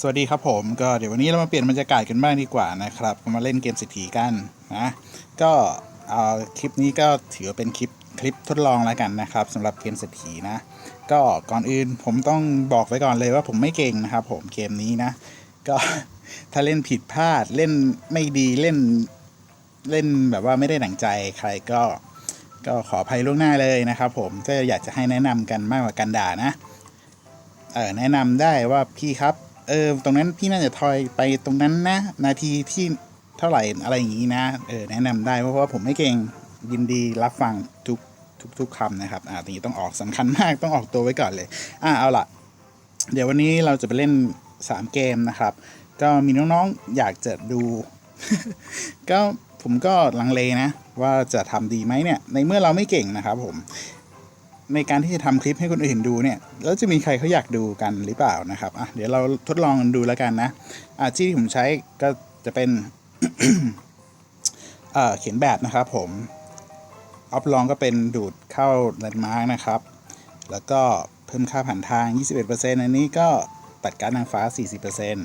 สวัสดีครับผมก็เดี๋ยววันนี้เรามาเปลี่ยนบรรยากาศกันบ้างดีกว่านะครับ มาเล่นเกมเศรษฐีกันนะก็เอาคลิปนี้ก็ถือเป็นคลิปคลิปทดลองแล้วกันนะครับสำหรับเกมเศรษฐีนะ ก็ก่อนอื่นผมต้องบอกไว้ก่อนเลยว่าผมไม่เก่งนะครับ ผมเกมนี้นะ ก็ถ้าเล่นผิดพลาดเล่นไม่ดีเล่นเล่นแบบว่าไม่ได้หนังใจใครก็ ก็ขออภัยล่วงหน้าเลยนะครับ ผมก็อยากจะให้แนะนำกันมากกว่าการด่านะเออแนะนำได้ว่าพี่ครับ เออตรงนั้นพี่น่าจะทอยไปตรงนั้นนะ นาทีที่เท่าไหร่อะไรอย่างนี้นะเออแนะนำได้เพราะว่าผมไม่เก่งยินดีรับฟังทุกทุกทุกคำนะครับอ่าตรงนี้ต้องออกสำคัญมากต้องออกตัวไว้ก่อนเลยอ่าเอาล่ะเดี๋ยววันนี้เราจะไปเล่น 3 เกมนะครับ ก็มีน้องๆอยากจะดู ก็ผมก็ลังเลนะ ว่าจะทำดีไหมเนี่ย ในเมื่อเราไม่เก่งนะครับผม ในการที่จะทำคลิปให้คนอื่นดูเนี่ยแล้วจะมีใครเขาอยากดูกันหรือเปล่านะครับอะเดี๋ยวเราทดลองดูแล้วกันนะอะที่ผมใช้ก็จะเป็นเอ่อเขียนแบบนะครับผมออฟลองก็เป็นดูดเข้าแลนด์มาร์กนะครับ แล้วก็เพิ่มค่าผ่านทาง 21%อันนี้ก็ตัดการนางฟ้า 40%น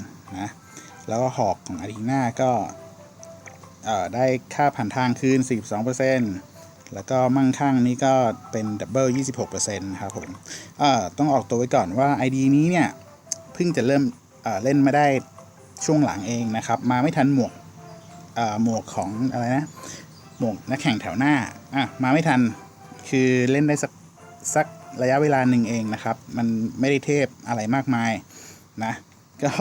ะแล้วก็หอกของอารีนาก็ได้ค่าผ่านทางคืน 42% แล้วก็มั่งคั่งนี่ก็เป็นดับเบิล26%ครับผมเอ่อต้องออกตัวไว้ก่อนว่า ID นี้เนี่ยเพิ่งจะเริ่มเเล่นมาได้ช่วงหลังเองนะครับ มาไม่ทันหมวกหมวกของอะไรนะ หมวกนักแข่งแถวหน้าอะมาไม่ทันคือเล่นได้สักสักระยะเวลาหนึ่งเองนะครับ มันไม่ได้เทพอะไรมากมายนะ ก็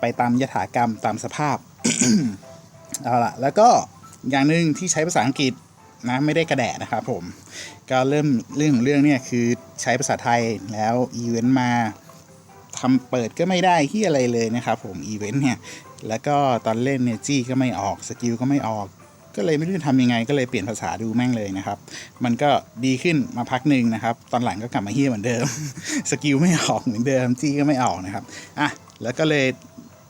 ไปตามยถากรรมตามสภาพ เอาละแล้วก็อย่างหนึ่งที่ใช้ภาษาอังกฤษ นะไม่ได้กระแดะนะครับผม ก็เริ่มเรื่องของเรื่องเนี่ยคือใช้ภาษาไทยแล้วอีเวนต์มาทำเปิดก็ไม่ได้ที่อะไรเลยนะครับผมอีเวนต์เนี่ยแล้วก็ตอนเล่นเนี่ยจี้ก็ไม่ออกสกิลก็ไม่ออก ก็เลยไม่รู้จะทำยังไง ก็เลยเปลี่ยนภาษาดูแม่งเลยนะครับ มันก็ดีขึ้นมาพักหนึ่งนะครับ ตอนหลังก็กลับมาเฮี้ยเหมือนเดิม สกิลไม่ออกเหมือนเดิมจี้ก็ไม่ออกนะครับอะแล้วก็เลย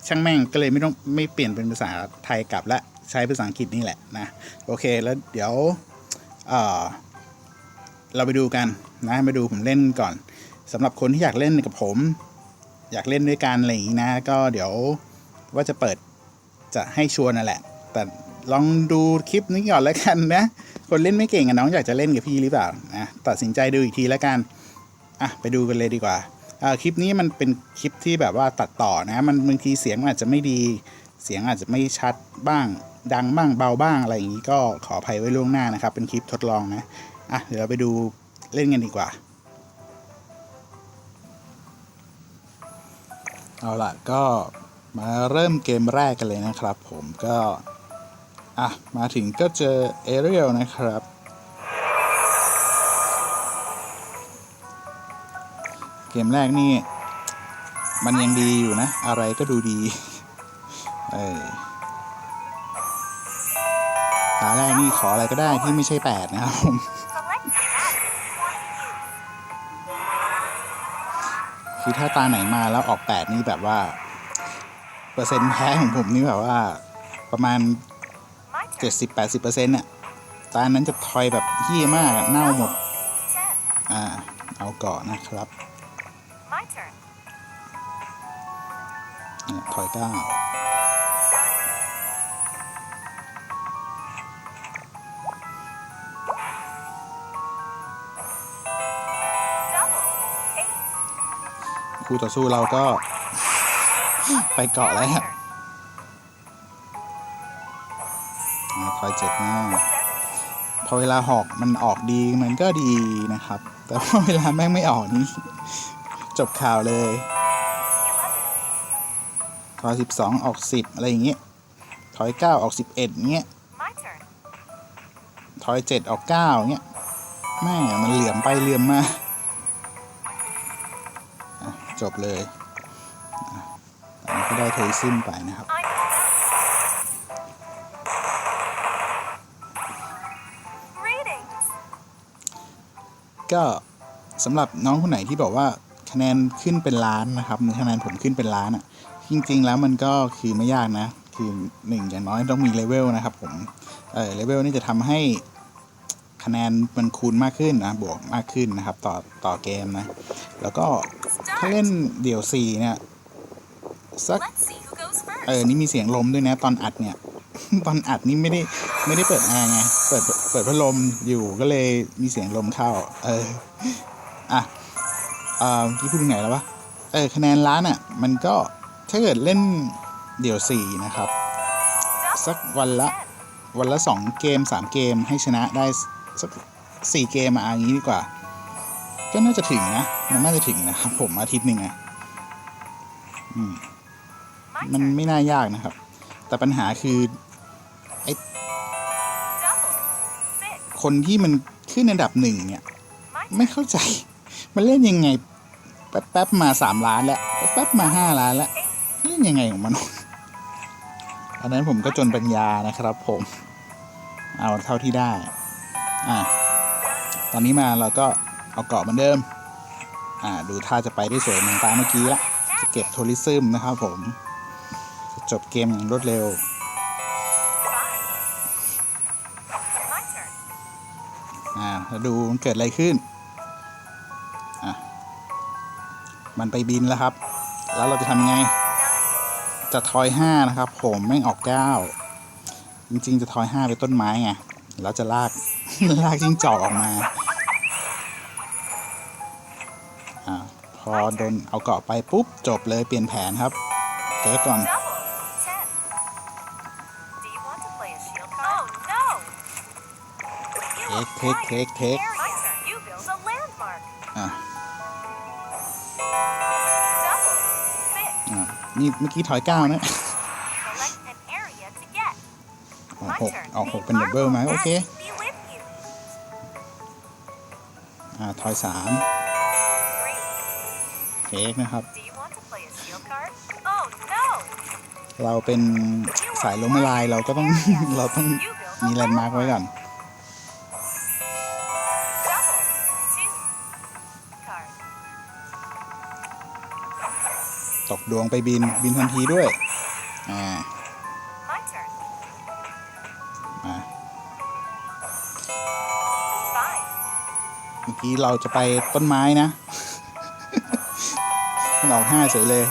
ช่างแม่งก็เลยไม่ต้องไม่เปลี่ยนเป็นภาษาไทยกลับละ ใช้ภาษาอังกฤษนี่แหละนะโอเคแล้วเดี๋ยวเเราไปดูกันนะมาดูผมเล่นก่อนสำหรับคนที่อยากเล่นกับผม อยากเล่นด้วยกันอะไรอย่างนี้นะ ก็เดี๋ยวว่าจะเปิดจะให้ชวนนั่นแหละ แต่ลองดูคลิปนี้ก่อนแล้วกันนะ คนเล่นไม่เก่งอะน้องอยากจะเล่นกับพี่หรือเปล่านะตัดสินใจดูอีกทีแล้วกันอะไปดูกันเลยดีกว่าคลิปนี้มันเป็นคลิปที่แบบว่าตัดต่อนะ มันบางทีเสียงอาจจะไม่ดี เสียงอาจจะไม่ชัดบ้าง ดังบ้างเบาบ้างอะไรอย่างนี้ก็ขออภัยไว้ล่วงหน้านะครับ เป็นคลิปทดลองนะอะเดี๋ยวเราไปดูเล่นกันดีกว่า เอาล่ะก็มาเริ่มเกมแรกกันเลยนะครับ ผมก็อะมาถึงก็เจอเอเรียลนะครับเกมแรกนี่ มันยังดีอยู่นะ อะไรก็ดูดี เออ ตาแรกนี่ขออะไรก็ได้ที่ไม่ใช่แปดนะครับผมคือถ้าตาไหนมาแล้วออกแปดนี่แบบว่า เปอร์เซ็นต์แพ้ของผมนี่แบบว่า ประมาณ70-80%เปอร์เซ็นต์น่ะตานั้นจะทอยแบบเฮี้ยมากเน่าหมด อ่า เอาก่อนนะครับ My turn. เนี่ยทอยเก้า คู่ต่อสู้เราก็ไปเกาะแล้ว My อะ turn. ทอยเจ็ดหน้าพอเวลาหอกมันออกดีมันก็ดีนะครับ แต่ว่าเวลาแม่งไม่ออกนี่จบข่าวเลย Eleven. ทอยสิบสองออกสิบอะไรอย่างเงี้ยทอยเก้าออกสิบเอ็ดเงี้ย My turn. ทอยเจ็ดออกเก้าเงี้ยแม่มันเหลื่อมไปเหลื่อมมา จบเลยอันนี้ก็ได้เทซิมไปนะครับ ก็สำหรับน้องคนไหนที่บอกว่าคะแนนขึ้นเป็นล้านนะครับคะแนนผมขึ้นเป็นล้านอะ่ะ จริง ๆ แล้วมันก็คือไม่ยากนะ คือหนึ่งอย่างน้อยต้องมีเลเวลนะครับผม เออเลเวลนี่จะทำให้คะแนนมันคูณมากขึ้นนะ บวกมากขึ้นนะครับ ต่อต่อเกมนะ แล้วก็ ถ้าเล่นเดี่ยวสี่เนี่ยสัก Let's see who goes เอ first. อนี่มีเสียงลมด้วยนะ ตอนอัดเนี่ย ตอนอัดนี่ไม่ได้ไม่ได้เปิดแอร์ไงเปิดเปิดพัดลมอยู่ก็เลยมีเสียงลมเข้า เอออะเอ่อเมื่อกี้พูดถึงไหนแล้ววะเออคะแนนล้านอะ มันก็ถ้าเกิดเล่นเดี่ยวสี่นะครับ Double สักวันละ ten. วันละสองเกมสามเกมให้ชนะได้สักสี่เกมอะอย่างนี้ดีกว่า ก็น่าจะถึงนะ มันน่าจะถึงนะครับผมอาทิตย์หนึ่งอะอืมมันไม่น่ายากนะครับ แต่ปัญหาคือ Double six. คนที่มันขึ้นอันดับหนึ่งเนี่ย ไม่เข้าใจ มันเล่นยังไง แป๊บแป๊บๆมาสามล้านแล้วแป๊บแป๊บๆมาห้าล้านแล้วเล่นยังไงของมันอันนั้นผมก็จนปัญญานะครับผม เอาเท่าที่ได้ อะ ตอนนี้มาเราก็ เอาเกาะเหมือนเดิม อ่า ดูท่าจะไปได้สวยเหมือนตาเมื่อกี้ละจะเก็บโทริซึมนะครับผม จะจบเกมอย่างรวดเร็ว อ่าดูมันเกิดอะไรขึ้น อะ มันไปบินแล้วครับ แล้วเราจะทำยังไง จะทอยห้านะครับ ผมแม่งออกเก้าจริง ๆ จะทอยห้าไปต้นไม้ไงแล้วจะลาก ลากจิ้งจอกออกมา พอโดนเอาเกาะไปปุ๊บ จบเลยเปลี่ยนแผนครับเจ๊ก่อน เทคเทคเทคอะนี่เมื่อกี้ถอยเก้านะออกหกออกหกเป็นดับเบิลไหมโอเค อ่า ถอยสาม เค้กนะครับ Do you want to play a shield card? Oh no! เราเป็นสายล้มละลายเราก็ต้อง เราต้อง You build มี a แลนด์มาร์กไว้ก่อน Double two. Card. ตกดวงไปบินบินทันทีด้วย อ่า My turn. มา Five. เมื่อกี้เราจะไปต้นไม้นะ มันออกห้าเฉยเลย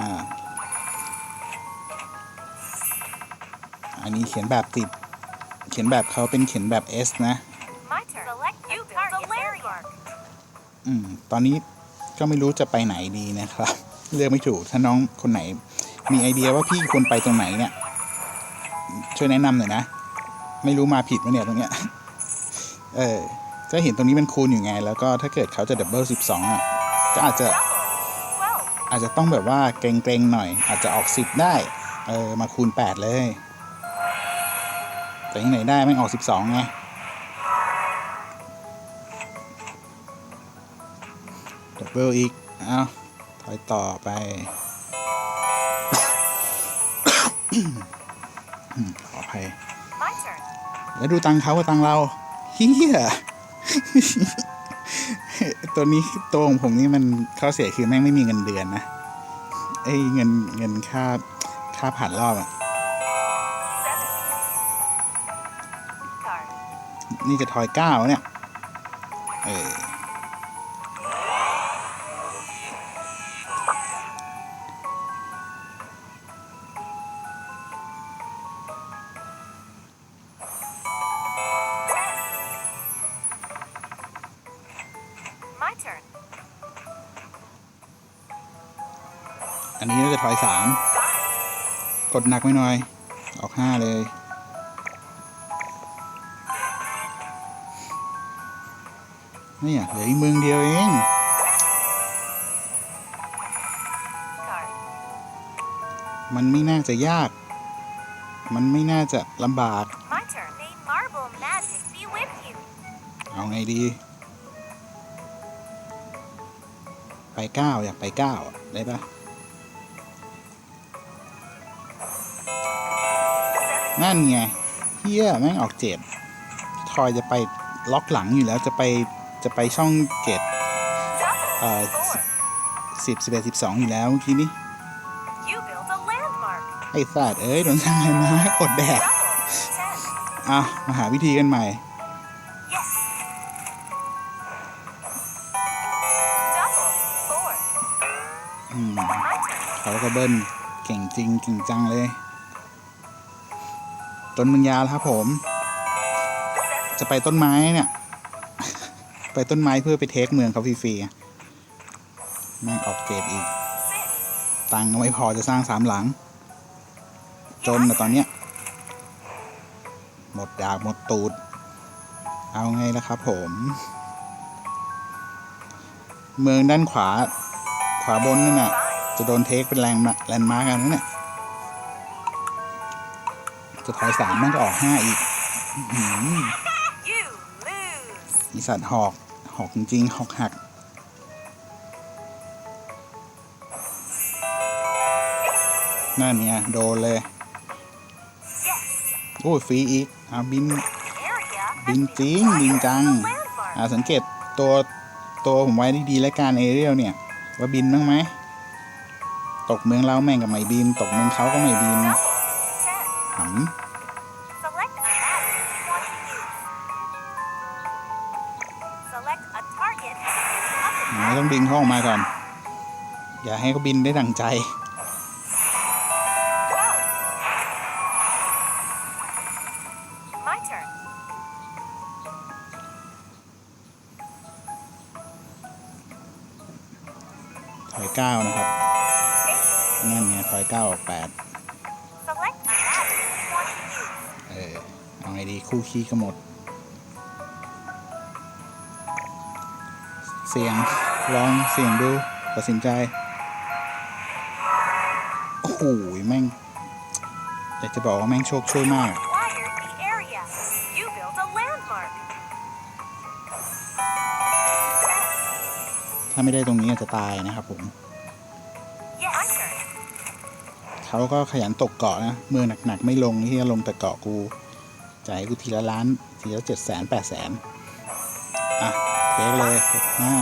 อ่า อันนี้เขียนแบบติด เขียนแบบเขาเป็นเขียนแบบ S นะ My turn. Select you build a landmark. อืม ตอนนี้ก็ไม่รู้จะไปไหนดีนะครับ เลือกไม่ถูก ถ้าน้องคนไหน มีไอเดียว่าพี่ควรไปตรงไหนเนี่ย ช่วยแนะนำหน่อยนะ ไม่รู้มาผิดไหมเนี่ยตรงเนี้ย เออก็เห็นตรงนี้มันคูณอยู่ไง แล้วก็ถ้าเกิดเขาจะดับเบิลสิบสองอะ ก็อาจจะ Double twelve. อาจจะต้องแบบว่าเกรงๆหน่อย อาจจะออกสิบได้ เออ มาคูณแปดเลย แต่ยังไหนได้ไม่งออกสิบสองไง ดับเบิลอีก เอาถอยต่อไปอืมขออภัย My turn. แล้วดูตังค์เขากับตังค์เรา เฮีย ตัวนี้ตัวของผมนี่มันข้อเสียคือแม่งไม่มีเงินเดือนนะไอ้เงินเงินค่าค่าผ่านรอบอะนี่จะทอยเก้าเนี่ย เออ ดหนักไปหน่อย ออกห้าเลยเนี่ยเหลืออีกเมืองเดียวเอง Card. มันไม่น่าจะยาก มันไม่น่าจะลำบาก My turn. May marble magic be with you. เอาไงดี ไปเก้าอยากไปเก้าอะได้ปะ นั่นไงเฮียแม่งออกเจ็ดทอยจะไปล็อกหลังอยู่แล้วจะไปจะไปช่องเจ็ด Double Uh, four. สิบสิบเอ็ดสิบสองอยู่แล้วเมื่อกี้นี้ You build a landmark. ไอ้สัตว์เอ้ยโดนทำอะไรมาอดแดก Double ten. อะ มาหาวิธีกันใหม่ Yes. Double four. อืม My turn. เขาก็เบิ้ลเก่งจริง เก่งจังเลย ต้นมึงยาวแล้วครับผม จะไปต้นไม้เนี่ย ไปต้นไม้เพื่อไปเทคเมืองเขาฟรีๆแม่งออกเกรดอีก ตังค์ก็ไม่พอจะสร้างสามหลัง จนนะตอนเนี้ย หมดดากหมดตูด เอาไงล่ะครับผม เมืองด้านขวา ขวาบนนั่นน่ะ จะโดนเทคเป็นแรงมาแลนด์มาร์กกันนั่นน่ะ จะถอยสามแม่งก็ออกห้าอีกอื้อหือ You lose. อีสัตว์หอก หอกจริงๆหอกหักนั่นไงโดนเลย Yes. โอ้ยฟรีอีกเอาบิน Area บินจริงบินจัง landmark. อ่าสังเกตตัวตัวผมไว้ดีๆและการเอเรียลเนี่ย ว่าบินบ้างไหม ตกเมืองเราแม่งกับไม่บิน ตกเมืองเขาก็ไม่บิน Double. Ten. หืม ดึงเขาออกมาก่อน อย่าให้เขาบินได้ดังใจ My turn. ถอยเก้านะครับ นั่นไงถอยเก้าออกแปดเออ เอาไงดีคู่ขี้ก็หมด เสียง ลองเสียงดูตัดสินใจ โอ้โหแม่ง อยากจะบอกว่าแม่งโชคช่วยมาก Acquired the area. You built a landmark. ถ้าไม่ได้ตรงนี้อาจจะตายนะครับผม Yes. My turn. เขาก็ขยันตกเกาะนะเมืองหนักๆ ไม่ลงที่จะลงแต่เกาะกู จ่ายให้กูทีละล้าน ทีละเจ็ดแสนแปดแสน อะเป๊กเลยห้า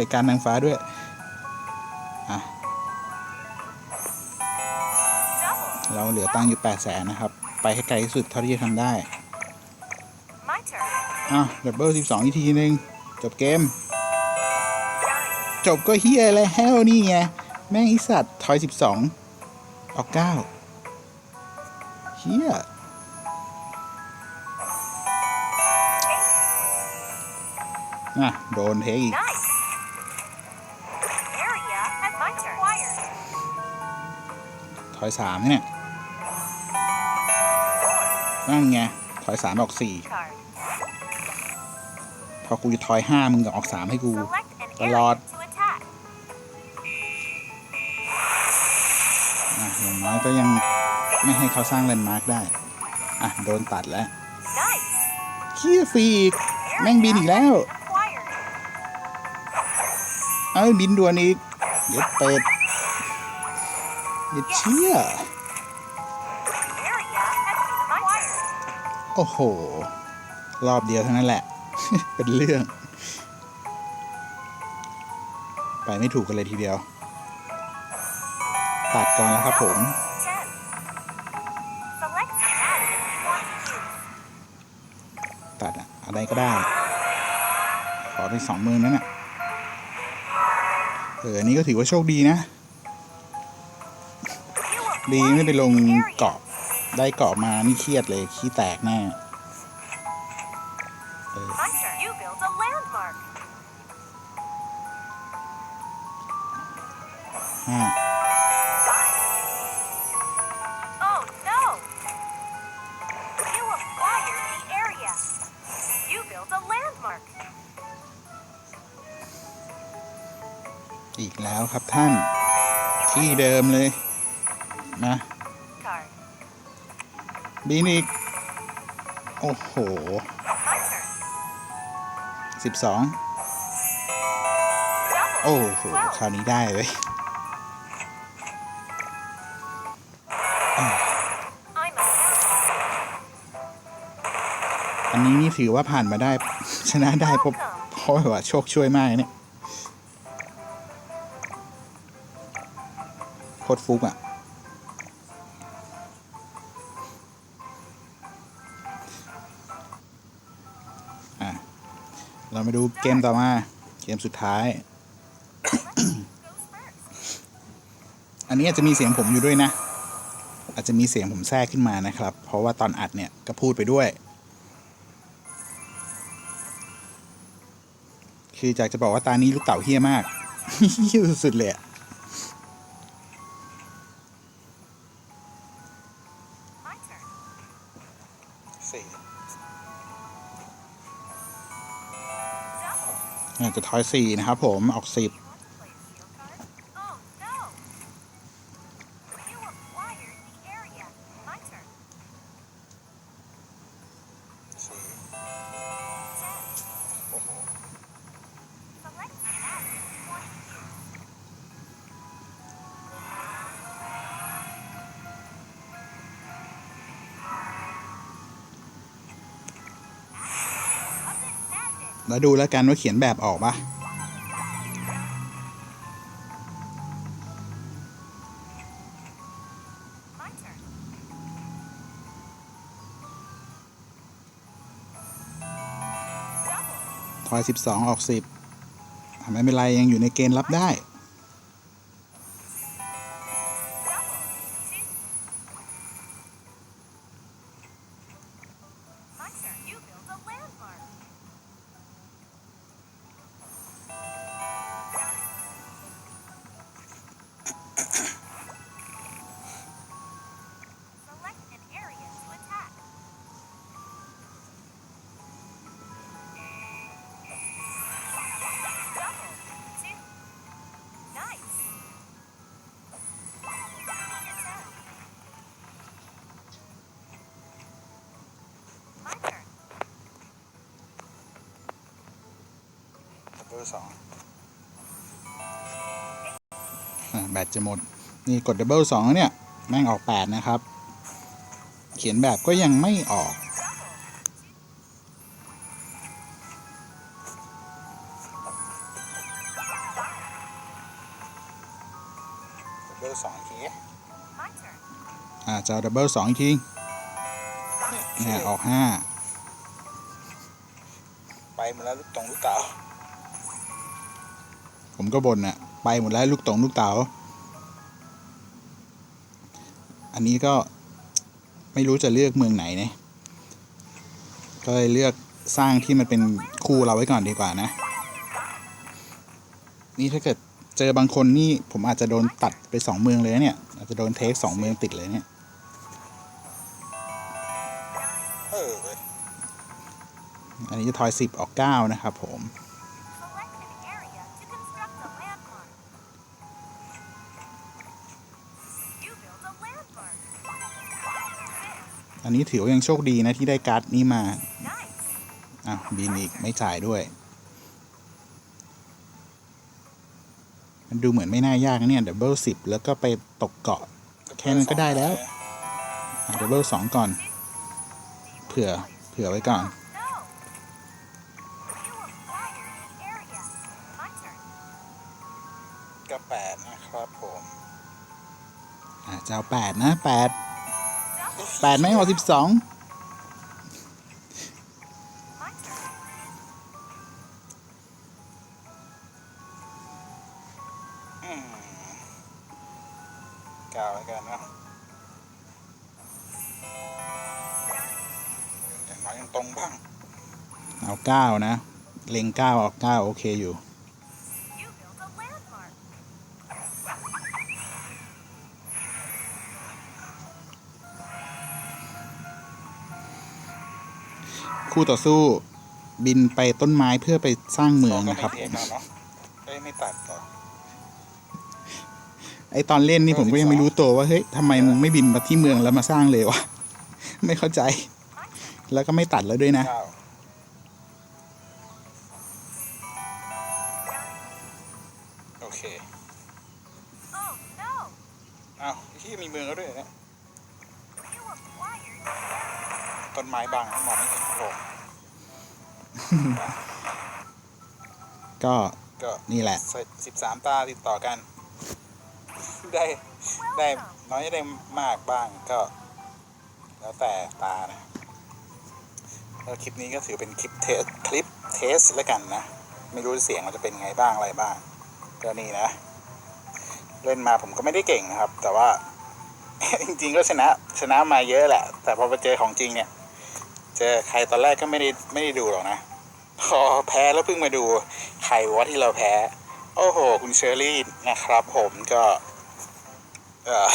ใช้การนางฟ้าด้วยอะ Double. เราเหลือตังค์อยู่แปดแสนนะครับ ไปให้ไกลที่สุดเท่าที่จะทำได้ My turn. อะดับเบิลสิบสองอีกทีนึง จบเกม Nine. จบก็เฮียแล้วนี่ไง แม่งไอสัตว์ถอยสิบสองออกเก้าเฮีย Eight. อะ โดนเทคอีก ถอยสามเนี่ย Four. นั่นไงถอยสามออกสี่ Card. พอกูจะถอยห้ามึงก็ออกสามให้กู Select an A area lot. to attack. อะอย่างน้อยก็ยังไม่ให้เขาสร้างแลนด์มาร์กได้ อะ โดนตัดแล้ว Nice. เฮียฟรีอีกแม่งบินอีกแล้ว Acquired. เอ้ยบินด่วนอีกเย็ดเป็ดเย็ดเชี่ยโอ้โห รอบเดียวเท่านั้นแหละ เป็นเรื่อง ไปไม่ถูกกันเลยทีเดียว ตัดก่อนแล้วครับผมตัดอะอะไรก็ได้ ขอไปสองมื่นนั่นน่ะเออ นี้ก็ถือว่าโชคดีนะ ดีไม่ไปลง acquired the area. เกาะ ได้เกาะมานี่เครียดเลย ขี้แตกแน่เออ My turn. You built a landmark. ห้า Five. Oh no! You acquired the area. You built a landmark. อีกแล้วครับท่าน ที่เดิมเลย นะ Card. บินอีก โอ้โห My turn. สิบสอง Double. โอ้โห Twelve. คราวนี้ได้เลย I'm a อันนนี้นี่ถือว่าผ่านมาได้ ชนะได้เพราะ Welcome. เพราะแบบว่าโชคช่วยมากเนี่ยโคตรฟุกอะ อะเรามาดูเกมต่อมา เกมสุดท้าย อันนี้อาจจะมีเสียงผมอยู่ด้วยนะ อาจจะมีเสียงผมแทรกขึ้นมานะครับ เพราะว่าตอนอัดเนี่ยก็พูดไปด้วย คืออยากจะบอกว่าตานี้ลูกเต่าเฮี้ยมากเฮี้ยสุดๆเลยอะ Double. อาจจะทอยสี่นะครับผมออกสิบ แล้วดูแล้วกันว่าเขียนแบบออกปะ My turn. ทอยสิบสองออกสิบไม่เป็นไรยังอยู่ในเกณฑ์รับได้ เบอร์สองแบตจะหมด นี่กดดับเบิลสองเนี่ย แม่งออกแปดนะครับ เขียนแบบก็ยังไม่ออกดับเบิลสองทีอ่าจะดับเบิลสองอีกทีเนี่ยออกห้าไปหมดแล้วลูกตรงลูกเต๋า ก็บ่นน่ะไปหมดแล้วลูกตงลูกเต๋าอันนี้ก็ไม่รู้จะเลือกเมืองไหนเนี่ยก็เลยเลือกสร้างที่มันเป็นคู่เราไว้ก่อนดีกว่านะ นี่ถ้าเกิดเจอบางคนนี่ผมอาจจะโดนตัดไปสองเมืองเลยเนี่ย อาจจะโดนเทคสองเมืองติดเลยเนี่ยอันนี้จะทอยสิบออกเก้านะครับผม นนี้ถือว่ายังโชคดีนะที่ได้การ์ดนี้มาอ้าวบินอีกไม่จ่ายด้วย มันดูเหมือนไม่น่ายากนะเนี่ยดับเบิลสิบแล้วก็ไปตกเกาะ แค่นั้นก็ได้แล้วดับเบิลสองก่อน เผื่อ เผื่อไว้ก่อนก็แปดนะครับผม อ่าจะเอาแปดนะแปด แปดไม่เอาสิบสอง My turn. กาวแล้วกันนะอย่างน้อยยังตรงบ้าง เอาเก้านะ เล็งเก้าออกเก้าโอเคอยู่ คู่ต่อสู้บินไปต้นไม้เพื่อไปสร้างเมืองนะครับไม่ตัดต่อไอตอนเล่นนี่ผมก็ยังไม่รู้ตัวว่าเฮ้ยทำไมมึงไม่บินมาที่เมืองแล้วมาสร้างเลยวะไม่เข้าใจ My turn. แล้วก็ไม่ตัดแล้วด้วยนะเก้าโอเค Oh no. อ้าวที่มีเมืองแล้วด้วยเนี่ย ต้นไม้บังมองไม่เห็นโอ้โหก็ก็นี่แหละสิบสามตาติดต่อกัน ได้ได้น้อยได้มากบ้างก็ แล้วแต่ตานะแล้วคลิปนี้ก็ถือเป็นคลิปเทสคลิปเทสแล้วกันนะ ไม่รู้เสียงมันจะเป็นไงบ้างอะไรบ้าง ก็นี่นะ เล่นมาผมก็ไม่ได้เก่งนะครับ แต่ว่า จริงๆก็ชนะชนะมาเยอะแหละ แต่พอไปเจอของจริงเนี่ย เจอใครตอนแรกก็ไม่ได้ไม่ได้ดูหรอกนะ พอแพ้แล้วเพิ่งมาดูใครวะที่เราแพ้ โอ้โห คุณเชอรี่นะครับผมก็เออ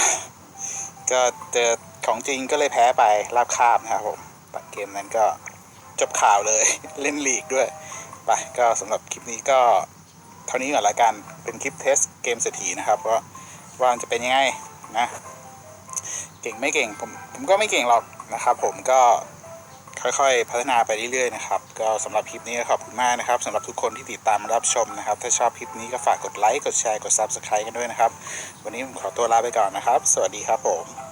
ก็เจอของจริงก็เลยแพ้ไปราบคาบนะครับผมตัดเกมนั้นก็จบข่าวเลยเล่นลีกด้วยไปก็สำหรับคลิปนี้ก็เท่านี้ก่อนละกันเป็นคลิปเทสเกมเศรษฐีนะครับว่าว่าจะเป็นยังไงนะ เก่งไม่เก่งผมผมก็ไม่เก่งหรอกนะครับ ผมก็ ค่อยๆ พัฒนาไปเรื่อยๆนะครับก็สำหรับคลิปนี้ขอบคุณมากนะครับสำหรับทุกคนที่ติดตามรับชมนะครับ ถ้าชอบคลิปนี้ก็ฝากกดไลค์กดแชร์กด Subscribe กันด้วยนะครับ วันนี้ผมขอตัวลาไปก่อนนะครับ สวัสดีครับผม